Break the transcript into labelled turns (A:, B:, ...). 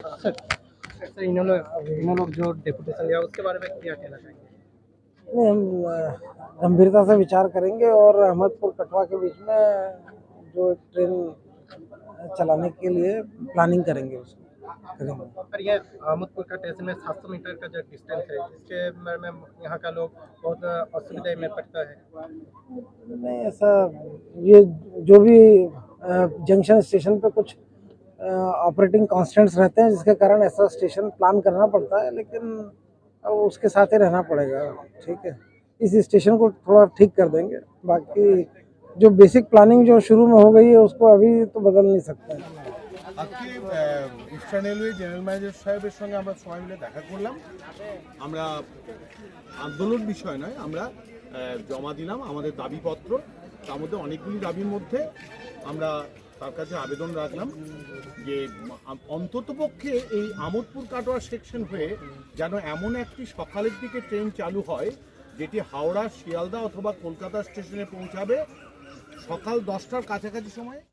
A: Sir sir इन लोग इन लोग जो डेपुटेशन लिया उसके बारे में क्या कहना चाहेंगे?
B: नहीं हम गंभीरता से विचार करेंगे और अहमदपुर कटवा के बीच में जो ट्रेन चलाने के लिए प्लानिंग करेंगे उसको
A: पर ये अहमदपुर का स्टेशन में 700 मीटर का जो डिस्टेंस है इसके बारे में यहाँ का लोग बहुत असुविधा में पड़ता है।
B: नहीं ऐसा ये जो भी जंक्शन स्टेशन पे कुछ ऑपरेटिंग कांस्टेंट्स रहते हैं जिसके कारण ऐसा स्टेशन प्लान करना पड़ता है लेकिन अब उसके साथ ही रहना पड़ेगा ठीक है इस स्टेशन को थोड़ा ठीक कर देंगे बाकी जो बेसिक प्लानिंग जो शुरू में हो गई है उसको अभी तो बदल नहीं सकते हैं
C: আজকে ইস্টার্ন রেলওয়ে জেনারেল ম্যানেজার সাহেবের সঙ্গে আমরা সবাই মিলে দেখা করলাম আমরা আন্দোলন বিষয় নয় আমরা আহ, জমা দিলাম আমাদের দাবিপত্র তার মধ্যে অনেকগুলি দাবির মধ্যে আমরা তার কাছে আবেদন রাখলাম যে অন্ততপক্ষে এই আমোদপুর কাটোয়া সেকশন হয়ে যেন এমন একটি সকালের দিকে ট্রেন চালু হয়, যেটি হাওড়া, শিয়ালদা অথবা কলকাতা স্টেশনে পৌঁছাবে সকাল দশটার কাছাকাছি সময়।